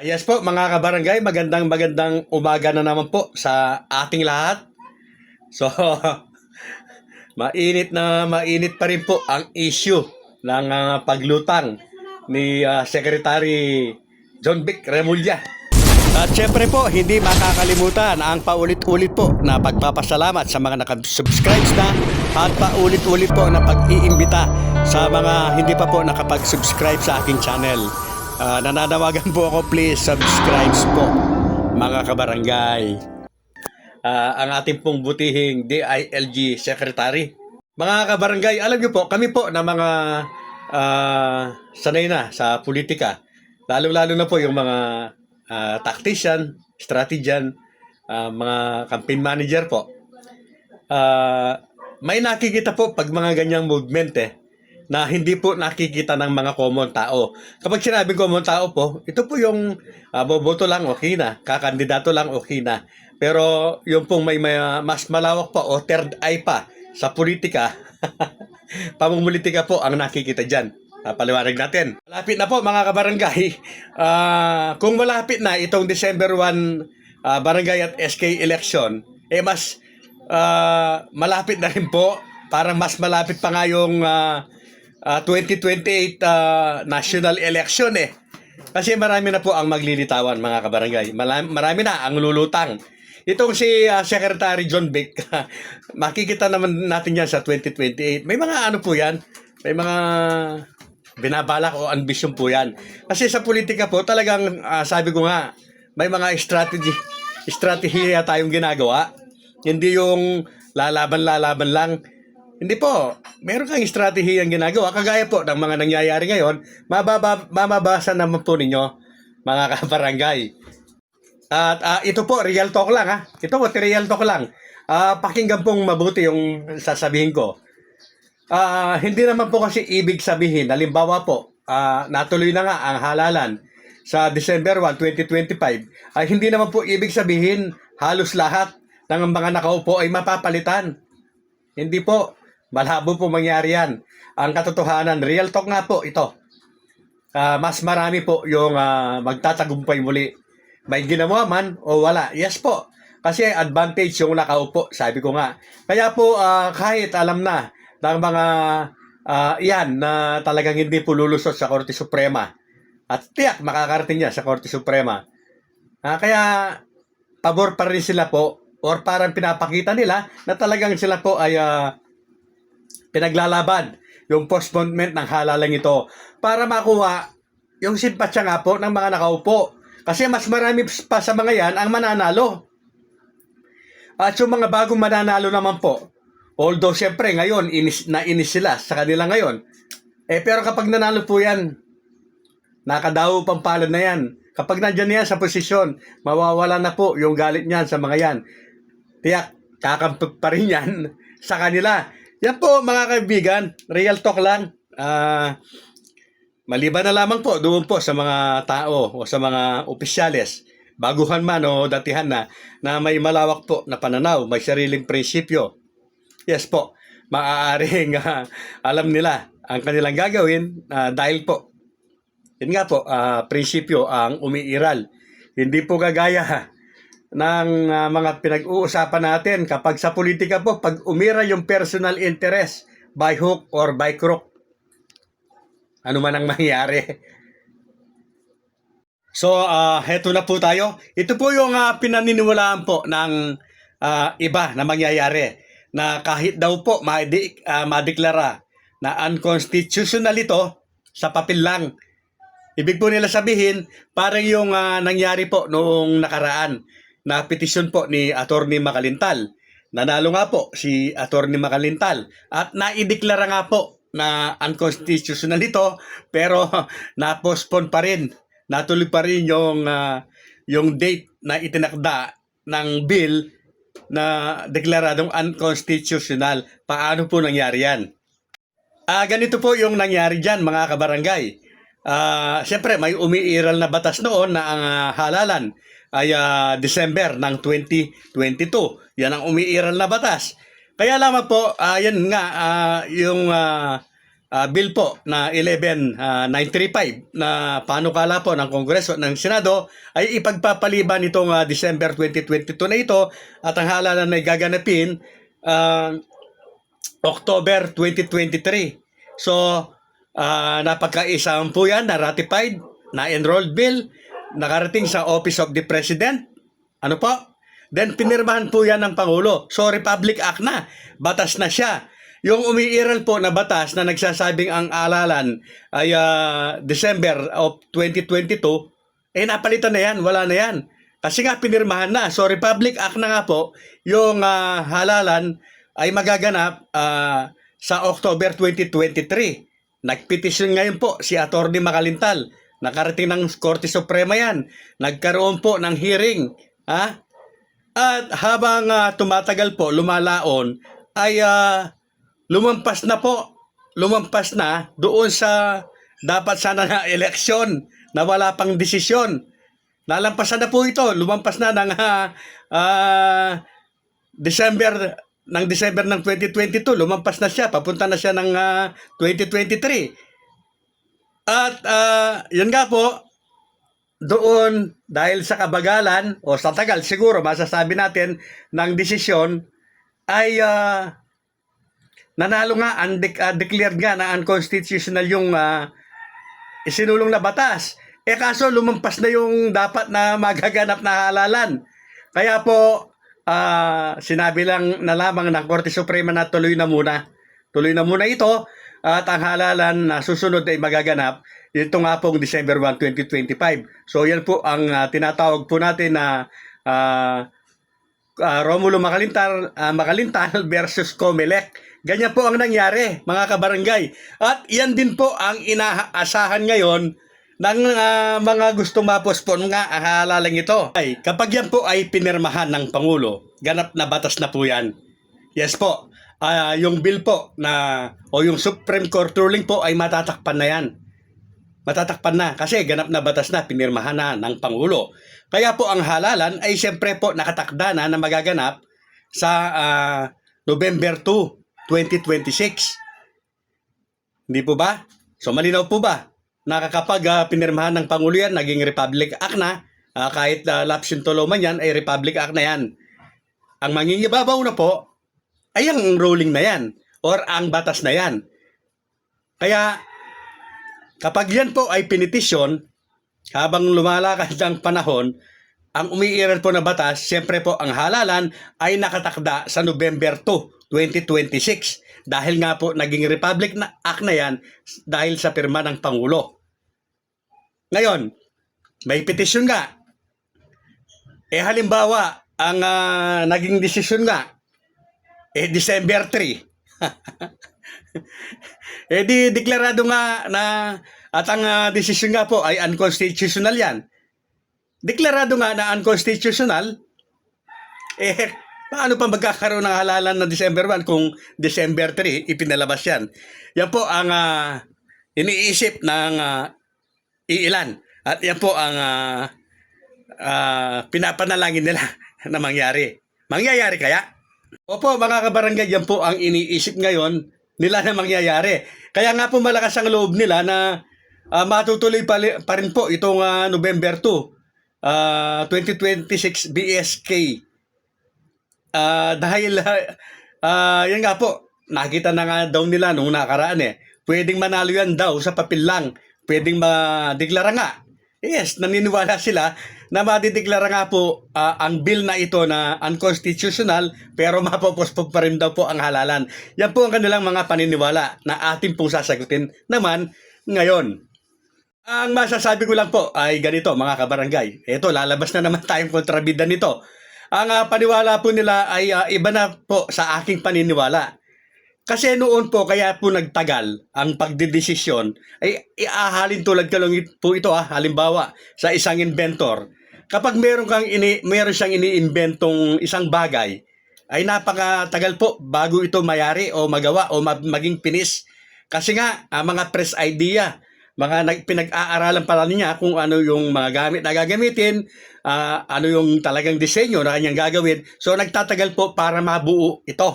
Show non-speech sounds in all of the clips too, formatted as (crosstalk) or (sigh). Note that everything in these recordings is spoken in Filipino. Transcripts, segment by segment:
Yes po mga kabarangay, magandang magandang umaga na naman po sa ating lahat. So, (laughs) mainit na mainit pa rin po ang issue ng ah, paglutang ni ah, Secretary John Vic Remulla. At syempre po, hindi makakalimutan ang paulit-ulit po na pagpapasalamat sa mga nakasubscribe na at paulit-ulit po na pag-iimbita sa mga hindi pa po nakapag-subscribe sa aking channel. Ah, nananawagan po ako, please subscribe po mga kabarangay. Ah, ang ating pong butihing DILG Secretary. Mga kabarangay, alam niyo po, kami po na mga ah, sanay na sa politika. Lalo-lalo na po yung mga ah, tactician, strategian, ah, mga campaign manager po. Ah, may nakikita po pag mga ganyang movement eh, na hindi po nakikita ng mga common tao. Kapag sinabing common tao po, ito po yung ah, boboto lang okay na, kakandidato lang okay na. Pero yung pong may, may mas malawak pa o third eye pa sa politika, (laughs) pamumulitika po ang nakikita dyan. Ah, paliwanag natin. Malapit na po mga kabarangay. Ah, kung malapit na itong December 1 ah, barangay at SK election, eh mas ah, malapit na rin po. Parang mas malapit pa nga yung ah, ah, 2028 ah, national election eh. Kasi marami na po ang maglilitawan mga kabarangay. Marami, marami na ang lulutang. Itong si ah, Secretary John Vic, (laughs) makikita naman natin yan sa 2028. May mga ano po yan, may mga binabalak o ambisyon po yan. Kasi sa politika po, talagang ah, sabi ko nga, may mga strategy, strategiya tayong ginagawa. Hindi yung lalaban-lalaban lang. Hindi po. Meron kang strategy ang ginagawa. Kagaya po ng mga nangyayari ngayon, mababa, mamabasa naman po ninyo, mga (laughs) kabarangay. At ah, ito po, real talk lang ha. Ito po, real talk lang. Ah, pakinggan pong mabuti yung sasabihin ko. Ah, hindi naman po kasi ibig sabihin, halimbawa po, ah, natuloy na nga ang halalan sa December 1, 2025, ay hindi naman po ibig sabihin halos lahat ng mga nakaupo ay mapapalitan. Hindi po. Malabo po mangyari yan. Ang katotohanan, real talk nga po ito. Ah, mas marami po yung ah, magtatagumpay muli. May ginawa man o wala. Yes po. Kasi advantage yung nakaupo, sabi ko nga. Kaya po ah, kahit alam na ng mga ah, iyan na talagang hindi po lulusot sa Korte Suprema at tiyak makakarating niya sa Korte Suprema. Ah, kaya pabor pa rin sila po or parang pinapakita nila na talagang sila po ay ah, pinaglalaban yung postponement ng halalang ito para makuha yung simpatsya nga po ng mga nakaupo. Kasi mas marami pa sa mga yan ang mananalo. At yung mga bagong mananalo naman po, although syempre ngayon inis, nainis sila sa kanila ngayon, eh pero kapag nanalo po yan, nakadaw pang palad na yan. Kapag nandyan yan sa posisyon, mawawala na po yung galit niyan sa mga yan. Tiyak, kakampag pa rin yan (laughs) sa kanila. Yan po mga kaibigan, real talk lang. Ah, maliban na lamang po doon po sa mga tao o sa mga opisyales, baguhan man o datihan na, na may malawak po na pananaw, may sariling prinsipyo. Yes po, maaaring (laughs) ah, alam nila ang kanilang gagawin ah, dahil po, yun nga po, ah, prinsipyo ang umiiral. Hindi po gagaya ng ah, mga pinag-uusapan natin kapag sa politika po, pag umira yung personal interest by hook or by crook, ano man ang (laughs) mangyari. So, ah heto na po tayo. Ito po yung ah, pinaniniwalaan po ng ah, iba na mangyayari na kahit daw po ma-de- ah, madeklara na unconstitutional ito sa papel lang. Ibig po nila sabihin, parang yung ah, nangyari po noong nakaraan na petisyon po ni Attorney Makalintal. Nanalo nga po si Attorney Makalintal at naideklara nga po na unconstitutional ito pero (laughs) na-postpone pa rin. Natuloy pa rin yung, ah, yung date na itinakda ng bill na deklaradong unconstitutional. Paano po nangyari yan? Ah, ganito po yung nangyari diyan mga kabarangay. Ah, siyempre may umiiral na batas noon na ang ah, halalan ay ah, December ng 2022. Yan ang umiiral na batas. Kaya lamang po, ah, yan nga, ah, yung ah, ah, bill po na 11935 na panukala po ng Kongreso ng Senado ay ipagpapaliban itong ah, December 2022 na ito at ang halalan ay gaganapin ah, October 2023. So, ah napagkaisang po yan na ratified, na enrolled bill, nakarating sa Office of the President. Ano po? Then pinirmahan po yan ng Pangulo. So, Republic Act na. Batas na siya. Yung umiiral po na batas na nagsasabing ang alalan ay ah, December of 2022, eh napalitan na yan, wala na yan. Kasi nga pinirmahan na. So Republic Act na nga po, yung ah, halalan ay magaganap ah, sa October 2023. Nagpetisyon ngayon po si Atty. Makalintal. Nakarating ng Korte Suprema yan. Nagkaroon po ng hearing. Ha? At habang ah, tumatagal po, lumalaon, ay ah, lumampas na po. Lumampas na doon sa dapat sana na (laughs) eleksyon na wala pang desisyon. Nalampasan na po ito. Lumampas na ng ah, ah, December ng December ng 2022, lumampas na siya, papunta na siya ng ah, 2023. At ah, yun nga po, doon dahil sa kabagalan o sa tagal siguro masasabi natin ng desisyon ay ah, nanalo nga unde- ah, declared nga na unconstitutional yung ah, isinulong na batas. Eh kaso lumampas na yung dapat na magaganap na halalan. Kaya po ah, sinabi lang na lamang ng Korte Suprema na tuloy na muna. Tuloy na muna ito at ang halalan na susunod ay magaganap ito nga pong December 1, 2025. So yan po ang ah, tinatawag po natin na ah, ah, Romulo Makalintal, ah, Makalintal (laughs) versus Comelec. Ganyan po ang nangyari, mga kabarangay. At yan din po ang inaasahan ngayon ng ah, mga gustong mapospon nga halalang ito. Ay, kapag yan po ay pinirmahan ng Pangulo, ganap na batas na po yan. Yes po. Ah, yung bill po na o yung Supreme Court ruling po ay matatakpan na yan. Matatakpan na kasi ganap na batas na pinirmahan na ng Pangulo. Kaya po ang halalan ay siyempre po nakatakda na na magaganap sa ah, November 2, 2026. Hindi po ba? So malinaw po ba? Nakakapag ah, pinirmahan ng Pangulo yan, naging Republic Act na, ah, kahit uh, lapsin tulo man yan, ay Republic Act na yan. Ang mangingibabaw na po, ay ang ruling na yan, or ang batas na yan. Kaya, kapag yan po ay pinitisyon, habang lumalakad (laughs) ang panahon, ang umiiral po na batas, siyempre po ang halalan ay nakatakda sa November 2, 2026. Dahil nga po naging Republic na Act na yan dahil sa pirma ng Pangulo. Ngayon, may petisyon nga. Eh halimbawa, ang ah, naging desisyon nga, eh December 3. (laughs) eh di deklarado nga na at ang ah, desisyon nga po ay unconstitutional yan. Deklarado nga na unconstitutional, eh paano pa magkakaroon ng halalan na December 1 kung December 3 ipinalabas yan? Yan po ang ah, iniisip ng ah, iilan. At yan po ang ah, ah, pinapanalangin nila (laughs) na mangyari. Mangyayari kaya? Opo, mga kabarangay, yan po ang iniisip ngayon nila na mangyayari. Kaya nga po malakas ang loob nila na ah, matutuloy pa, pa rin po itong ah, November 2, ah, 2026 BSK. Ah, dahil, (laughs) ah, yan nga po, nakita na nga daw nila nung nakaraan eh. Pwedeng manalo yan daw sa papel lang. Pwedeng madeklara nga. Yes, naniniwala sila na madideklara nga po ah, ang bill na ito na unconstitutional pero (laughs) mapopospog pa rin daw po ang halalan. Yan po ang kanilang mga paniniwala na ating pong sasagutin naman ngayon. Ang masasabi ko lang po ay ganito mga kabarangay. Ito, lalabas na naman (laughs) tayong kontrabida nito. Ang ah, paniwala po nila ay ah, iba na po sa aking paniniwala. Kasi noon po, kaya po nagtagal ang pagdidesisyon, ay iahalin tulad ka lang po ito ah, halimbawa, sa isang inventor. Kapag meron kang ini, meron siyang iniimbentong isang bagay, ay napakatagal po bago ito mayari o magawa o ma- maging finish. Kasi nga, ah, mga press idea, mga nag, pinag-aaralan pala niya kung ano yung mga gamit na gagamitin, ah, ano yung talagang disenyo na kanyang gagawin. So nagtatagal po para mabuo ito.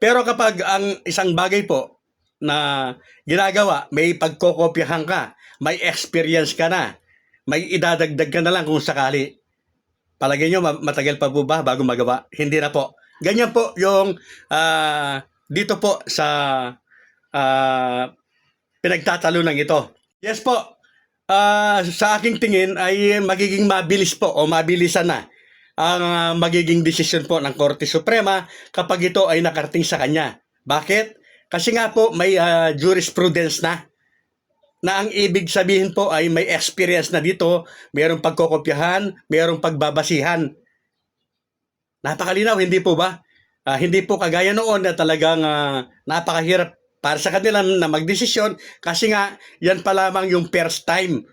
Pero kapag ang isang bagay po na ginagawa, may pagkokopyahan ka, may experience ka na, may idadagdag ka na lang kung sakali. Palagay nyo, ma- matagal pa po ba bago magawa? Hindi na po. Ganyan po yung ah, dito po sa ah, pinagtatalunan ito. Yes po, Ah, sa aking tingin ay magiging mabilis po o mabilisan na ang ah, magiging desisyon po ng Korte Suprema kapag ito ay nakarating sa kanya. Bakit? Kasi nga po may ah, jurisprudence na na ang ibig sabihin po ay may experience na dito, mayroong pagkokopyahan, mayroong pagbabasihan. Napakalinaw, hindi po ba? Ah, hindi po kagaya noon na talagang ah, napakahirap para sa kanila na magdesisyon kasi nga yan pa lamang yung first time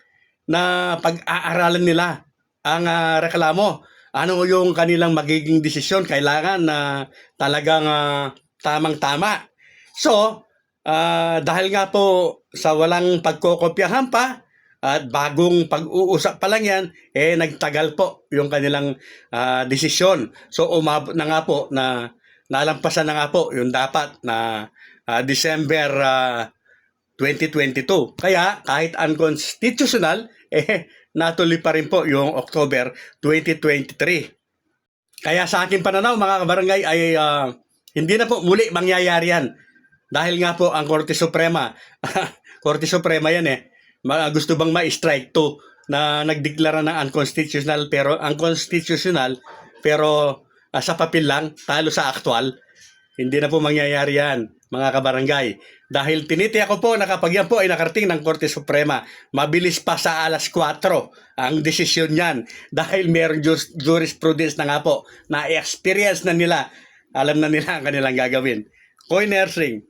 na pag-aaralan nila ang ah, reklamo. Ano yung kanilang magiging desisyon? Kailangan na talagang ah, tamang-tama. So, ah, dahil nga po sa walang pagkokopyahan pa at bagong pag-uusap pa lang yan, eh nagtagal po yung kanilang ah, desisyon. So, umabot na nga po na nalampasan na nga po yung dapat na ah, December ah, 2022. Kaya kahit unconstitutional, (laughs) eh natuloy pa rin po yung October 2023. Kaya sa aking pananaw mga kabarangay ay ah, hindi na po muli mangyayari yan. Dahil nga po ang Korte Suprema, (laughs) Korte Suprema yan eh, gusto bang ma-strike to na nagdeklara ng unconstitutional pero unconstitutional pero ah, sa papel lang talo sa aktual hindi na po mangyayari yan, mga kabarangay. Dahil tinitiyak ko po na kapag yan po ay nakarating ng Korte Suprema, mabilis pa sa alas 4 ang desisyon niyan. Dahil meron jus- jurisprudence na nga po na experience na nila, alam na nila ang kanilang gagawin. Coin nursing,